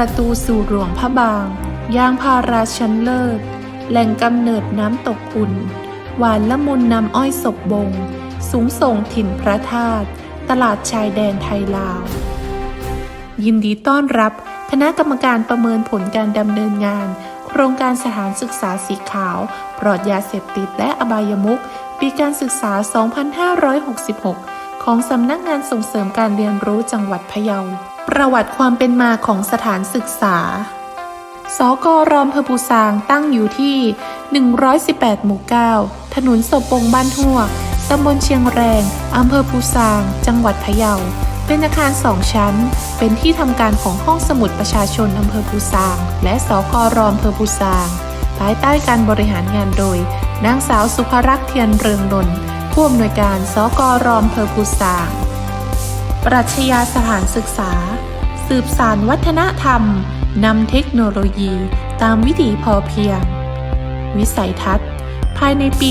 ประตูสู่หลวงพระบาง ย่างพาราชั้นเลิศ แหล่งกำเนิดน้ำตกอุ่น หวานละมุนน้ำอ้อยศพบง สูงส่งถิ่นพระธาตุ ตลาดชายแดนไทยลาว ยินดีต้อนรับ คณะกรรมการประเมินผลการดำเนินงาน โครงการสถานศึกษาสีขาว ปลอดยาเสพติดและอบายมุขปีการศึกษา 2566 ของสำนักงานส่งเสริมการเรียนรู้จังหวัดพะเยา ประวัติความเป็นมาของสถานศึกษา สกรอมเพอปูซางตั้งอยู่ที่ 118 หมู่ 9 ถนนศพปงบ้านทั่วตำบลเชียงแรง อำเภอปูซาง จังหวัดพะเยา เป็นอาคารสองชั้น เป็นที่ทำการของห้องสมุดประชาชน อำเภอปูซาง และสกรอมเพอปูซาง ภายใต้การบริหารงานโดย นางสาวสุภรักษ์เทียนเรืองนนท์ผู้อำนวยการสกรอมเพอปูซาง ปรัชญาสถานศึกษา สืบสารวัฒนธรรม นำเทคโนโลยีตามวิถีพอเพียง วิสัยทัศน์ ภายในปี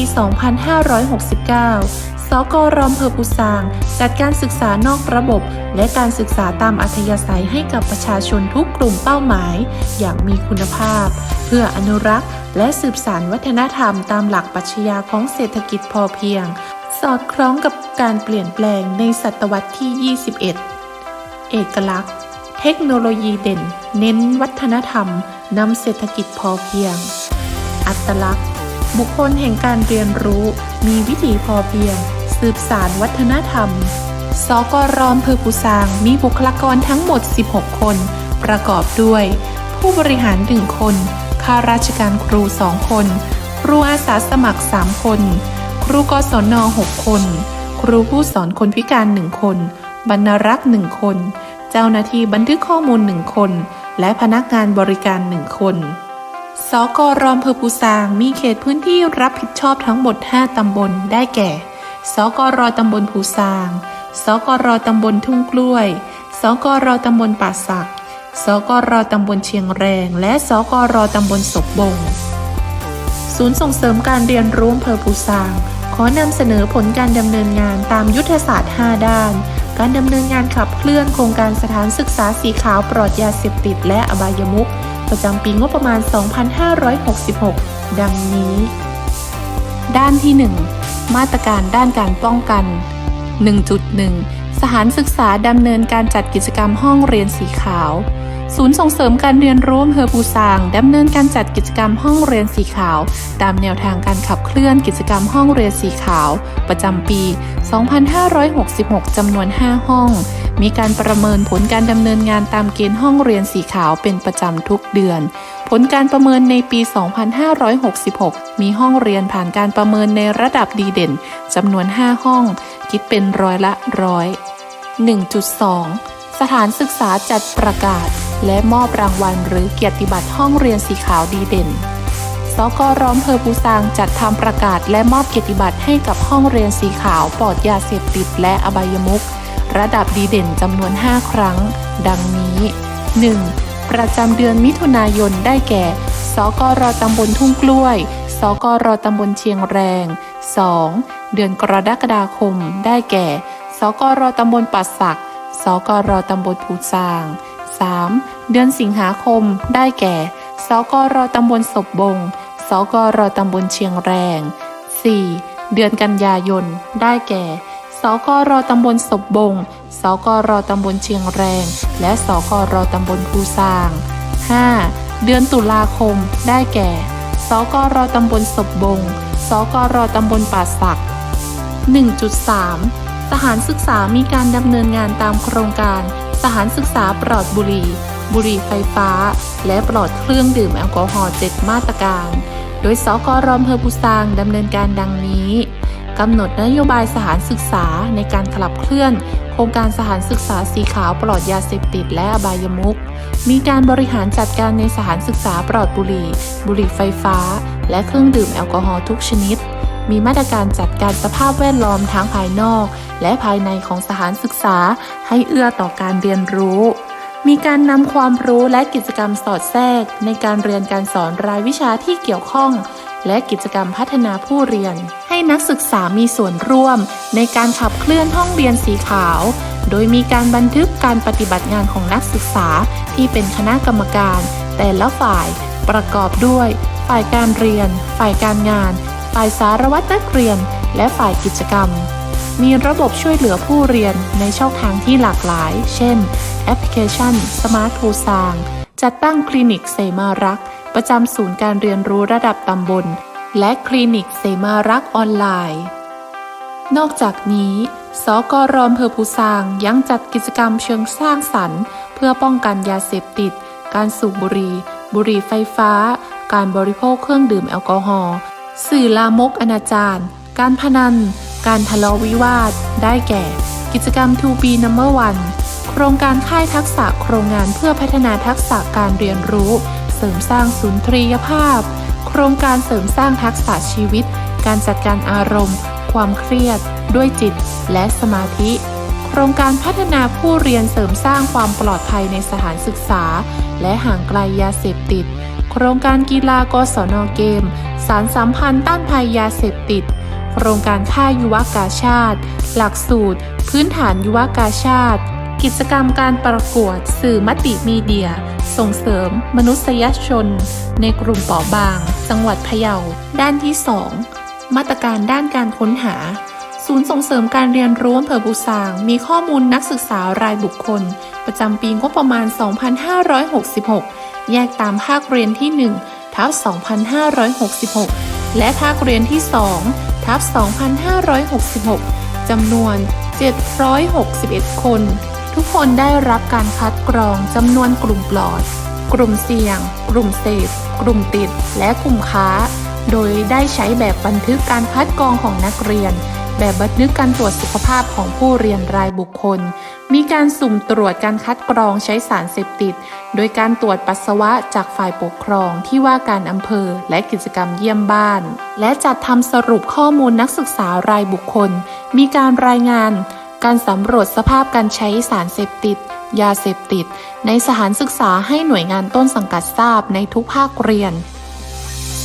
2569 สกรอมเพอปูซาง จัดการศึกษานอกระบบ และการศึกษาตามอัธยาศัยให้กับประชาชนทุกกลุ่มเป้าหมาย อย่างมีคุณภาพ เพื่ออนุรักษ์ และสืบสารวัฒนธรรมตามหลักปรัชญาของเศรษฐกิจพอเพียง สอดคล้องกับการเปลี่ยนแปลงในศตวรรษที่ 21 เอกลักษณ์ เทคโนโลยีเด่น เน้นวัฒนธรรม นำเศรษฐกิจพอเพียง อัตลักษณ์ บุคคลแห่งการเรียนรู้ มีวิถีพอเพียง สืบสารวัฒนธรรม สกรอมเพอปูซาง มีบุคลากรทั้งหมด 16 คน ประกอบด้วย ผู้บริหาร 1 คน ข้าราชการครู 2 คน ครูอาสาสมัคร 3 คน ครูกศน 6 คน ครูผู้สอนคนพิการ 1 คน บรรณรักษ์ 1 คน เจ้าหน้าที่บันทึกข้อมูล1คน และพนักงานบริการ1คนสกรอมเพอปูซางมีเขตพื้นที่รับผิดชอบทั้งหมด 5 ตำบลได้แก่ สกรตำบลภูซาง สกรตำบลทุ่งกล้วย สกรตำบลป่าสัก สกรตำบลเชียงแรง และสกรตำบลศพบง ศูนย์ส่งเสริมการเรียนรู้อำเภอปูซาง ขอนำเสนอผลการดำเนินงานตามยุทธศาสตร์ 5 ด้าน การดำเนินงานขับเคลื่อนโครงการสถานศึกษาสีขาวปลอดยาเสพติดและอบายมุขประจำปีงบประมาณ 2566 ดังนี้ ด้านที่ 1 มาตรการด้านการป้องกัน 1.1 สถานศึกษาดำเนินการจัดกิจกรรมห้องเรียนสีขาว ศูนย์ส่งเสริมการเรียนรู้อำเภอปูซางดำเนินการจัดกิจกรรมห้องเรียนสีขาว ตามแนวทางการขับเคลื่อนกิจกรรมห้องเรียนสีขาว ประจำปี 2566 จำนวน 5 ห้อง มีการประเมินผลการดำเนินงานตามเกณฑ์ห้องเรียนสีขาวเป็นประจำทุกเดือนผลการประเมินในปี 2566 มีห้องเรียนผ่านการประเมินในระดับดีเด่นจำนวน 5 ห้อง คิดเป็นร้อยละร้อย 1.2 สถานศึกษาจัดประกาศ และมอบรางวัลหรือเกียรติบัตรห้องเรียนสีขาวดีเด่น สกร้อมเพอปูซางจัดทำประกาศและมอบเกียรติบัตรให้กับห้องเรียนสีขาวปลอดยาเสพติดและอบายมุขระดับดีเด่นจำนวน 5 ครั้ง ดังนี้ 1. ประจำเดือนมิถุนายนได้แก่ สกรตำบลทุ่งกล้วย สกรตำบลเชียงแรง 2. เดือนกรกฎาคม ได้แก่ สกรตำบลปัสสัก สกรตำบลภูซาง 3. เดือนสิงหาคม ได้แก่ สกรตำบลศพบง สกรตำบลเชียงแรง 4. เดือนกันยายน ได้แก่ สกรตำบลศพบง สกรตำบลเชียงแรง และสกรตำบลภูซาง 5. เดือนตุลาคม ได้แก่ สกรตำบลศพบง สกรตำบลป่าสัก 1.3 สถานศึกษามีการดำเนินงานตามโครงการ สถานศึกษาปลอดบุหรี่ บุหรี่ไฟฟ้า และปลอดเครื่องดื่มแอลกอฮอล์7มาตรการ โดยสกรอมเพอปูซางดำเนินการดังนี้กำหนดนโยบายสถานศึกษาในการขับเคลื่อน โครงการสถานศึกษาสีขาวปลอดยาเสพติดและอบายมุขมีการบริหารจัดการในสถานศึกษาปลอดบุหรี่ บุหรี่ไฟฟ้า และเครื่องดื่มแอลกอฮอล์ทุกชนิด มีมาตรการจัดการสภาพแวดล้อมทั้งภายนอก และภายในของสถานศึกษาให้เอื้อต่อการเรียนรู้ มีการนำความรู้และกิจกรรมสอดแทรก ในการเรียนการสอนรายวิชาที่เกี่ยวข้อง และกิจกรรมพัฒนาผู้เรียน ให้นักศึกษามีส่วนร่วม ในการขับเคลื่อนห้องเรียนสีขาว โดยมีการบันทึกการปฏิบัติงานของนักศึกษาที่เป็นคณะกรรมการ แต่ละฝ่ายประกอบด้วย ฝ่ายการเรียน ฝ่ายการงาน ฝ่ายสารวัตรนักเรียน และฝ่ายกิจกรรม มีระบบช่วยเหลือผู้เรียนในช่องทางที่หลากหลาย เช่น แอปพลิเคชัน Smart ทูซาง จัดตั้งคลินิกเสมารัก ประจำศูนย์การเรียนรู้ระดับตำบล และคลินิกเสมารักออนไลน์ นอกจากนี้ สกรอมเพอภูซางยังจัดกิจกรรมเชิงสร้างสรรค์ เพื่อป้องกันยาเสพติด การสูบบุหรี่ บุหรี่ไฟฟ้า การบริโภคเครื่องดื่มแอลกอฮอล์ สื่อลามกอนาจารการพนัน การทะเลาะวิวาท ได้แก่ กิจกรรม 2B Number 1 โครงการค่ายทักษะโครงงานเพื่อพัฒนาทักษะการเรียนรู้ เสริมสร้างสุนทรียภาพ โครงการเสริมสร้างทักษะชีวิต การจัดการอารมณ์ ความเครียด ด้วยจิต และสมาธิ โครงการพัฒนาผู้เรียนเสริมสร้างความปลอดภัยในสถานศึกษา และห่างไกลยาเสพติด โครงการกีฬากศนเกม สารสัมพันธ์ต้านภัยยาเสพติด โครงการค่ายยุวกาชาติ หลักสูตร พื้นฐานยุวกาชาติ กิจกรรมการประกวดสื่อมติมีเดีย ส่งเสริม มนุษยชน ในกลุ่มเปราะบาง จังหวัดพะเยา ด้านที่ 2 มาตรการด้านการค้นหา ศูนย์ส่งเสริมการเรียนรู้อำเภอบูซาง มีข้อมูลนักศึกษารายบุคคล ประจำปีงบประมาณ 2566 แยกตามภาคเรียนที่ 1ทับ2566 และภาคเรียนที่ 2 ทับ2566 จำนวน 761 คน ทุกคนได้รับการคัดกรองจำนวนกลุ่มปลอด กลุ่มเสี่ยง กลุ่มเสพกลุ่มติด และกลุ่มค้า โดยได้ใช้แบบบันทึกการคัดกรองของนักเรียน แบบบันทึกการตรวจสุขภาพของผู้เรียนรายบุคคล มีการสุ่มตรวจการคัดกรองใช้สารเสพติด โดยการตรวจปัสสาวะจากฝ่ายปกครองที่ว่าการอำเภอและกิจกรรมเยี่ยมบ้าน และจัดทำสรุปข้อมูลนักศึกษารายบุคคล มีการรายงาน การสำรวจสภาพการใช้สารเสพติด ยาเสพติด ในสถานศึกษาให้หน่วยงานต้นสังกัดทราบในทุกภาคเรียน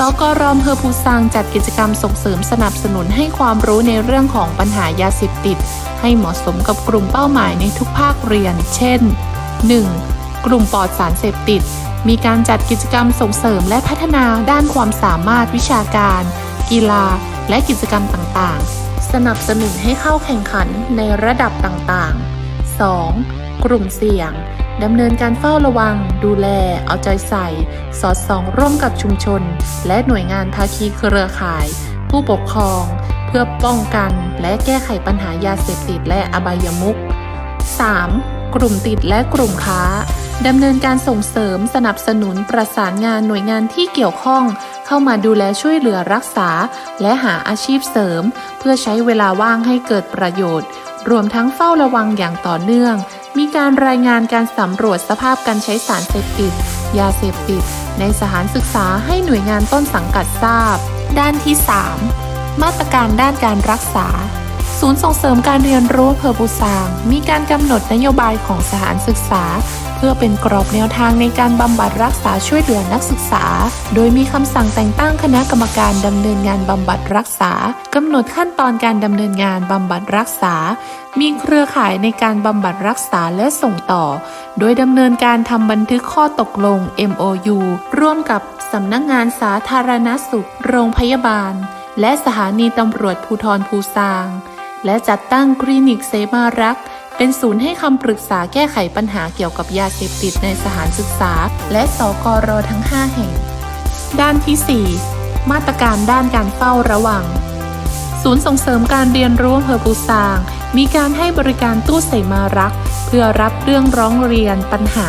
สกรอมเพอภูซางจัดกิจกรรมส่งเสริมสนับสนุนให้ความรู้ในเรื่องของปัญหายาเสพติด ให้เหมาะสมกับกลุ่มเป้าหมายในทุกภาคเรียน เช่น 1. กลุ่มปลอดสารเสพติด มีการจัดกิจกรรมส่งเสริมและพัฒนาด้านความสามารถวิชาการ กีฬา และกิจกรรมต่างๆ สนับสนุนให้เข้าแข่งขันในระดับต่างๆ 2. กลุ่มเสี่ยง ดำเนินการเฝ้าระวัง ดูแล เอาใจใส่ สอดส่องร่วมกับชุมชน และหน่วยงานภาคีเครือข่าย ผู้ปกครอง เพื่อป้องกันและแก้ไขปัญหายาเสพติดและอบายมุข 3. กลุ่มติดและกลุ่มค้าดำเนินการส่งเสริมสนับสนุนประสานงานหน่วยงานที่เกี่ยวข้อง เข้ามาดูแลช่วยเหลือรักษา และหาอาชีพเสริม เพื่อใช้เวลาว่างให้เกิดประโยชน์ รวมทั้งเฝ้าระวังอย่างต่อเนื่อง มีการรายงานการสำรวจสภาพการใช้สารเสพติด ยาเสพติด ในสถานศึกษาให้หน่วยงานต้นสังกัดทราบ ด้านที่ 3 มาตรการด้านการรักษา ศูนย์ส่งเสริมการเรียนรู้อำเภอบูซาง มีการกำหนดนโยบายของสถานศึกษา เพื่อเป็นกรอบแนวทางในการบำบัดรักษาช่วยเหลือนักศึกษา โดยมีคำสั่งแต่งตั้งคณะกรรมการดำเนินงานบำบัดรักษากำหนดขั้นตอนการดำเนินงานบำบัดรักษา มีเครือข่ายในการบำบัดรักษาและส่งต่อ โดยดำเนินการทำบันทึกข้อตกลง MOU ร่วมกับสำนักงานสาธารณสุข โรงพยาบาล และสถานีตำรวจภูธรภูซาง และจัดตั้งคลินิกเสมารัก เป็นศูนย์ให้คำปรึกษาแก้ไขปัญหาเกี่ยวกับยาเสพติดในสถานศึกษา และสกรทั้ง 5 แห่ง ด้านที่ 4 มาตรการด้านการเฝ้าระวัง ศูนย์ส่งเสริมการเรียนรู้อำเภอปูซาง มีการให้บริการตู้เสมารัก เพื่อรับเรื่องร้องเรียนปัญหา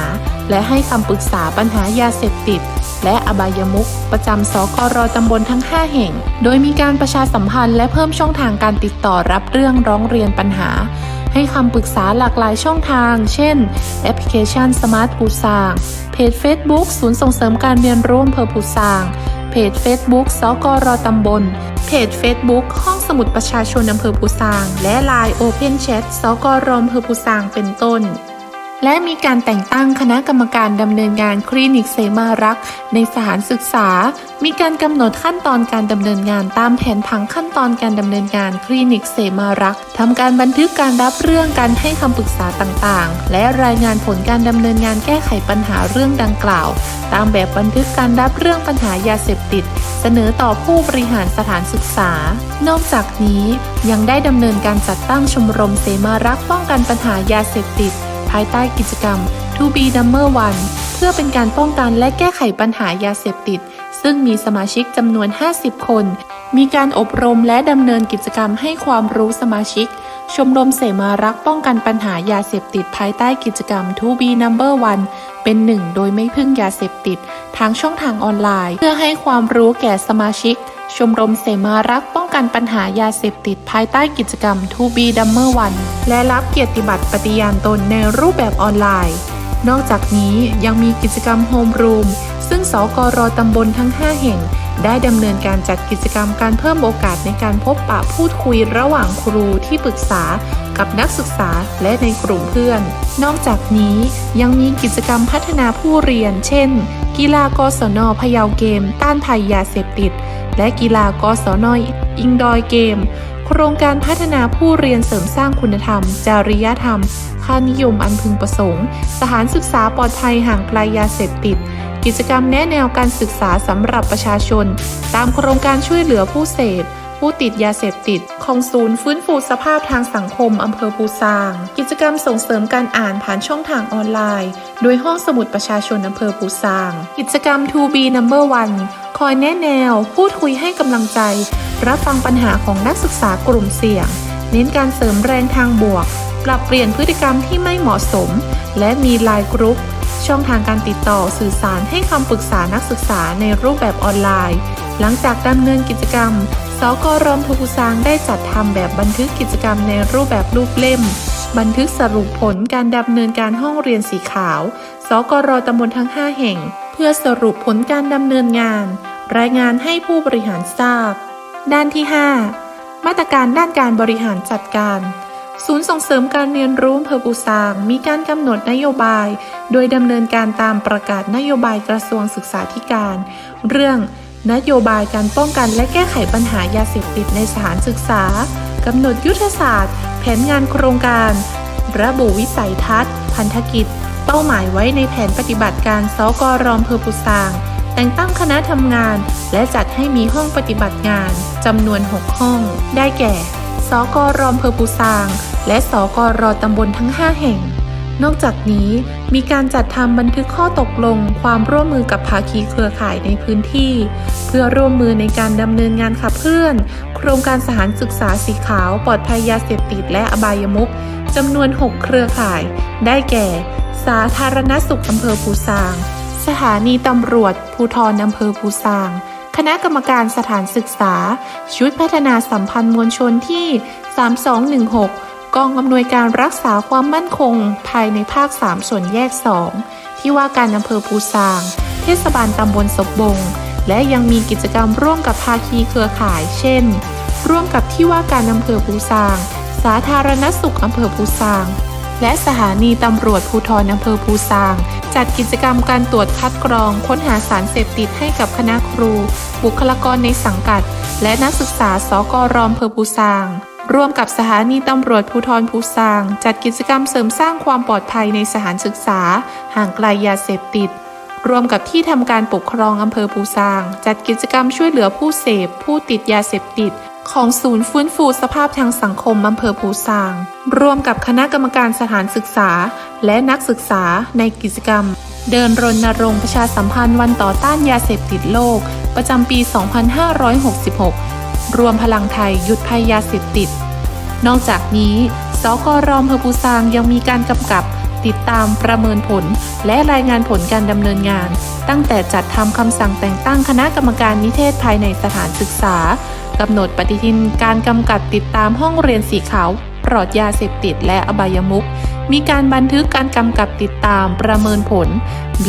และให้คำปรึกษาปัญหายาเสพติด และอบายมุขประจำสกรตำบลทั้ง 5 แห่ง โดยมีการประชาสัมพันธ์และเพิ่มช่องทางการติดต่อรับเรื่องร้องเรียนปัญหา ให้คำปรึกษาหลากหลายช่องทาง เช่น แอปพลิเคชัน Smart ปูซางเพจ Facebook ศูนย์ส่งเสริมการเรียนรู้อำเภอปูซาง เพจ Facebook สกรตำบล เพจ Facebook ห้องสมุดประชาชนอำเภอปูซาง และ Line Open Chat สกรอำเภอปูซางเป็นต้น และมีการแต่งตั้งคณะกรรมการดำเนินงานคลินิกเสมารักษ์ในสถานศึกษา มีการกำหนดขั้นตอนการดำเนินงานตามแผนผังขั้นตอนการดำเนินงานคลินิกเสมารักษ์ทำการบันทึกการรับเรื่องการให้คำปรึกษาต่างๆ และรายงานผลการดำเนินงานแก้ไขปัญหาเรื่องดังกล่าว ตามแบบบันทึกการรับเรื่องปัญหายาเสพติด เสนอต่อผู้บริหารสถานศึกษา นอกจากนี้ยังได้ดำเนินการจัดตั้งชมรมเสมารักษ์ป้องกันปัญหายาเสพติด ภายใต้กิจกรรม To be Number One เพื่อเป็นการป้องกันและแก้ไขปัญหายาเสพติด ซึ่งมีสมาชิกจำนวน 50 คน มีการอบรมและดำเนินกิจกรรมให้ความรู้สมาชิก ชมรมเสมารักป้องกันปัญหายาเสพติดภายใต้กิจกรรม To be Number One เป็นหนึ่งโดยไม่พึ่งยาเสพติดทางช่องทางออนไลน์ เพื่อให้ความรู้แก่สมาชิก ชมรมเสมารักป้องกันปัญหายาเสพติดภายใต้กิจกรรม To be Number One และรับเกียรติบัตรปฏิญาณตนในรูปแบบออนไลน์ นอกจากนี้ยังมีกิจกรรมโฮมรูมซึ่งสกรตำบลทั้ง 5 แห่ง ได้ดำเนินการจัดกิจกรรมการเพิ่มโอกาสในการพบปะพูดคุยระหว่างครูที่ปรึกษากับนักศึกษาและในกลุ่มเพื่อน นอกจากนี้ยังมีกิจกรรมพัฒนาผู้เรียน เช่น กีฬากศนพยาเกม ต้านภัยยาเสพติด และกีฬากศนอิงดอยเกม โครงการพัฒนาผู้เรียนเสริมสร้างคุณธรรม จริยธรรม ค่านิยมอันพึงประสงค์ สถานศึกษาปลอดภัยห่างไกลยาเสพติด กิจกรรมแนะแนวการศึกษาสำหรับประชาชน ตามโครงการช่วยเหลือผู้เสพผู้ติดยาเสพติดของศูนย์ฟื้นฟูสภาพทางสังคมอำเภอปูซาง กิจกรรมส่งเสริมการอ่านผ่านช่องทางออนไลน์ โดยห้องสมุดประชาชนอำเภอปูซาง กิจกรรม To be Number One คอยแนะแนว พูดคุยให้กำลังใจ รับฟังปัญหาของนักศึกษากลุ่มเสี่ยง เน้นการเสริมแรงทางบวก ปรับเปลี่ยนพฤติกรรมที่ไม่เหมาะสม และมีไลน์กรุ๊ป ช่องทางการติดต่อสื่อสารให้คำปรึกษานักศึกษาในรูปแบบออนไลน์ หลังจากดำเนินกิจกรรม สกรมทุกุซางได้จัดทำแบบบันทึกกิจกรรมในรูปแบบรูปเล่ม บันทึกสรุปผลการดำเนินการห้องเรียนสีขาว สกรตำบลทั้ง 5 แห่ง เพื่อสรุปผลการดำเนินงาน รายงานให้ผู้บริหารทราบ ด้านที่ 5 มาตรการด้านการบริหารจัดการ ศูนย์ส่งเสริมการเรียนรู้อำเภอปูซาง มีการกำหนดนโยบาย โดยดำเนินการตามประกาศนโยบายกระทรวงศึกษาธิการ เรื่องนโยบายการป้องกันและแก้ไขปัญหายาเสพติดในสถานศึกษากำหนดยุทธศาสตร์ แผนงานโครงการ ระบุวิสัยทัศน์ พันธกิจ เป้าหมายไว้ในแผนปฏิบัติการสกรอำเภอปูซาง แต่งตั้งคณะทำงาน และจัดให้มีห้องปฏิบัติงานจำนวน 6 ห้อง ได้แก่สกรอำเภอปูซาง และสกรตำบลทั้ง 5 แห่ง นอกจากนี้มีการจัดทำบันทึกข้อตกลง ความร่วมมือกับภาคีเครือข่ายในพื้นที่ เพื่อร่วมมือในการดำเนินงานขับเคลื่อน โครงการสถานศึกษาสีขาวปลอดภัยยาเสพติดและอบายมุขจำนวน 6 เครือข่าย ได้แก่ สาธารณสุขอำเภอปูซาง สถานีตำรวจภูธรอำเภอปูซางคณะกรรมการสถานศึกษา ชุดพัฒนาสัมพันธ์มวลชนที่ 3216 กองอำนวยการรักษาความมั่นคง ภายในภาค 3 ส่วนแยก 2 ที่ว่าการอำเภอปูซาง เทศบาลตำบลศพบง และยังมีกิจกรรมร่วมกับภาคีเครือข่าย เช่น ร่วมกับที่ว่าการอำเภอปูซาง สาธารณสุขอำเภอปูซาง และสถานีตำรวจภูธรอำเภอภูซาง จัดกิจกรรมการตรวจคัดกรอง ค้นหาสารเสพติดให้กับคณะครู บุคลากรในสังกัด และนักศึกษาสกรอำเภอภูซาง ร่วมกับสถานีตำรวจภูธรภูซาง จัดกิจกรรมเสริมสร้างความปลอดภัยในสถานศึกษา ห่างไกลยาเสพติดรวมกับที่ทำการปกครองอำเภอปูซาง จัดกิจกรรมช่วยเหลือผู้เสพ ผู้ติดยาเสพติด ของศูนย์ฟื้นฟูสภาพทางสังคมอำเภอปูซาง ร่วมกับคณะกรรมการสถานศึกษา และนักศึกษาในกิจกรรม เดินรณรงค์ประชาสัมพันธ์วันต่อต้านยาเสพติดโลก ประจำปี 2566 รวมพลังไทยหยุดภัยยาเสพติด นอกจากนี้สกรอำเภอปูซางยังมีการกำกับ ติดตามประเมินผล และรายงานผลการดำเนินงาน ตั้งแต่จัดทำคำสั่งแต่งตั้งคณะกรรมการนิเทศภายในสถานศึกษากำหนดปฏิทินการกำกับติดตามห้องเรียนสีขาวปลอดยาเสพติดและอบายมุข มีการบันทึกการกำกับติดตามประเมินผล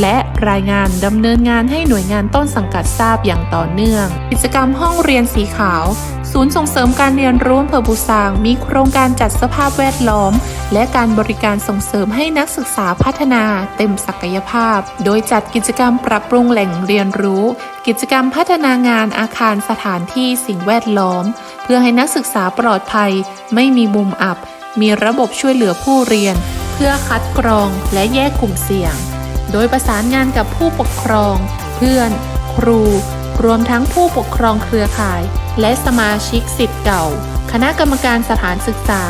และรายงานดำเนินงานให้หน่วยงานต้นสังกัดทราบอย่างต่อเนื่อง กิจกรรมห้องเรียนสีขาว ศูนย์ส่งเสริมการเรียนรู้อำเภอบุซาง มีโครงการจัดสภาพแวดล้อม และการบริการส่งเสริมให้นักศึกษาพัฒนาเต็มศักยภาพ โดยจัดกิจกรรมปรับปรุงแหล่งเรียนรู้ กิจกรรมพัฒนางานอาคารสถานที่สิ่งแวดล้อม เพื่อให้นักศึกษาปลอดภัย ไม่มีมุมอับ มีระบบช่วยเหลือผู้เรียน เพื่อคัดกรองและแยกกลุ่มเสี่ยง โดยประสานงานกับผู้ปกครอง เพื่อน ครู รวมทั้งผู้ปกครองเครือข่าย และสมาชิกสิทธิ์เก่า คณะกรรมการสถานศึกษา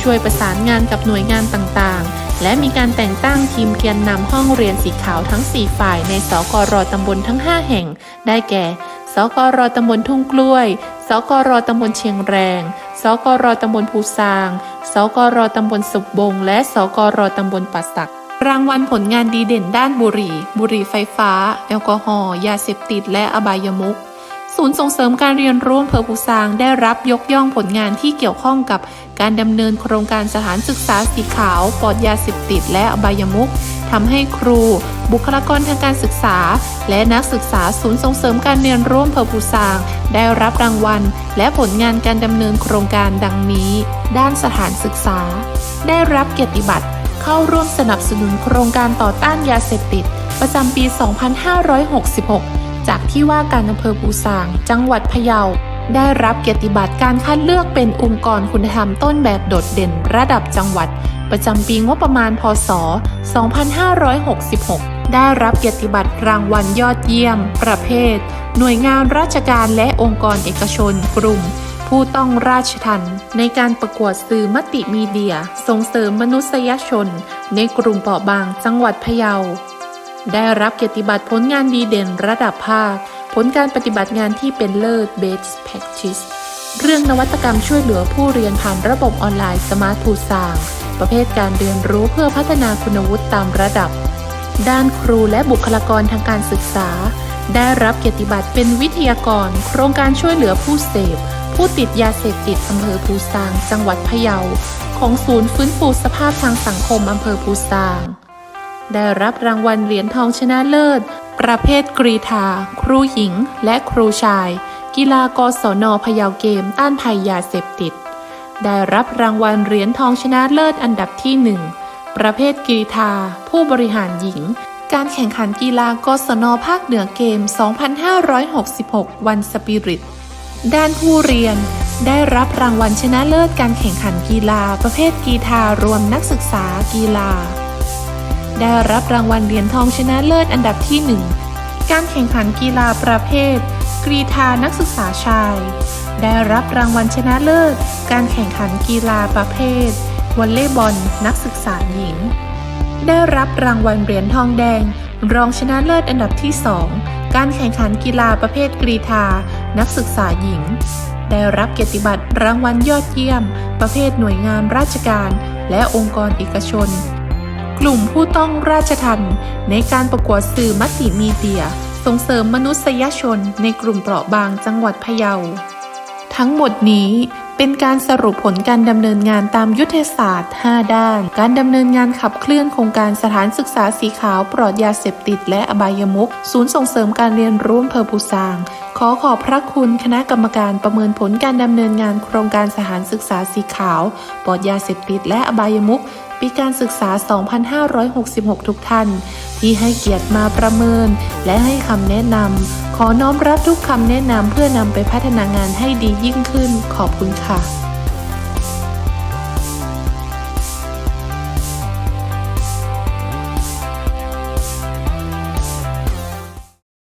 ช่วยประสานงานกับหน่วยงานต่างๆ และมีการแต่งตั้งทีมแกนนำห้องเรียนสีขาวทั้ง 4 ฝ่ายในสกรตำบลทั้ง 5 แห่ง ได้แก่สกรตำบลทุ่งกล้วย สกรตำบลเชียงแรง สกรตำบลภูซาง สกรตำบลสุบบง และสกรตำบลปัสสักรางวัลผลงานดีเด่นด้านบุหรี่ บุหรี่ไฟฟ้า แอลกอฮอล์ ยาเสพติด และอบายมุข ศูนย์ส่งเสริมการเรียนรู้อำเภอภูซางได้รับยกย่องผลงานที่เกี่ยวข้องกับการดำเนินโครงการสถานศึกษาสีขาวปลอดยาเสพติดและอบายมุขทำให้ครู บุคลากรทางการศึกษา และนักศึกษาศูนย์ส่งเสริมการเรียนรู้อำเภอภูซาง ได้รับรางวัล และผลงานการดำเนินโครงการดังนี้ ด้านสถานศึกษา ได้รับเกียรติบัตรเข้าร่วมสนับสนุนโครงการต่อต้านยาเสพติด ประจำปี 2566 จากที่ว่าการอำเภอปูซาง จังหวัดพะเยา ได้รับเกียรติบัตรการคัดเลือกเป็นองค์กรคุณธรรมต้นแบบโดดเด่นระดับจังหวัด ประจำปีงบประมาณพศ 2566 ได้รับเกียรติบัตรรางวัลยอดเยี่ยม ประเภท หน่วยงานราชการและองค์กรเอกชน กลุ่ม ผู้ต้องราชทันในการประกวดสื่อมติมีเดีย ส่งเสริมมนุษยชน ในกลุ่มเปราะบางจังหวัดพะเยา ได้รับเกียรติบัตรผลงานดีเด่นระดับภาค ผลการปฏิบัติงานที่เป็นเลิศ Best Practice เรื่องนวัตกรรมช่วยเหลือผู้เรียนผ่านระบบออนไลน์สมาร์ทพูสาง ประเภทการเรียนรู้เพื่อพัฒนาคุณวุฒิตามระดับ ด้านครูและบุคลากรทางการศึกษา ได้รับเกียรติบัตรเป็นวิทยากร โครงการช่วยเหลือผู้เสพ ผู้ติดยาเสพติดอำเภอภูซาง จังหวัดพะเยา ของศูนย์ฟื้นฟูสภาพทางสังคมอำเภอภูซาง ได้รับรางวัลเหรียญทองชนะเลิศ ประเภทกรีธา ครูหญิง และครูชาย กีฬากศนพยาเกมต้านภัยยาเสพติด ได้รับรางวัลเหรียญทองชนะเลิศอันดับที่หนึ่งประเภทกรีธา ผู้บริหารหญิง การแข่งขันกีฬากศนภาคเหนือเกม 2566 วันสปิริต ด้านผู้เรียน ได้รับรางวัลชนะเลิศการแข่งขันกีฬาประเภทกีฬารวมนักศึกษากีฬา ได้รับรางวัลเหรียญทองชนะเลิศอันดับที่ 1 การแข่งขันกีฬาประเภท กรีธานักศึกษาชาย ได้รับรางวัลชนะเลิศ การแข่งขันกีฬาประเภทวอลเลย์บอลนักศึกษาหญิง ได้รับรางวัลเหรียญทองแดง รองชนะเลิศอันดับที่ 2 การแข่งขันกีฬาประเภทกรีธานักศึกษาหญิง ได้รับเกียรติบัตรรางวัลยอดเยี่ยม ประเภทหน่วยงานราชการ และองค์กรเอกชน กลุ่มผู้ต้องราชทันในการประกวดสื่อมัลติมีเดีย ส่งเสริมมนุษยชนในกลุ่มเปราะบางจังหวัดพะเยา ทั้งหมดนี้เป็นการสรุปผลการดำเนินงานตามยุทธศาสตร์ 5 ด้าน การดำเนินงานขับเคลื่อนโครงการสถานศึกษาสีขาวปลอดยาเสพติดและอบายมุขศูนย์ส่งเสริมการเรียนรู้อำเภอภูซาง ขอขอบพระคุณคณะกรรมการประเมินผลการดำเนินงานโครงการสถานศึกษาสีขาวปลอดยาเสพติดและอบายมุข ปีการศึกษา 2566 ทุกท่าน ที่ให้เกียรติมาประเมิน และให้คำแนะนำ ขอน้อมรับทุกคำแนะนำเพื่อนำไปพัฒนางานให้ดียิ่งขึ้น ขอบคุณค่ะ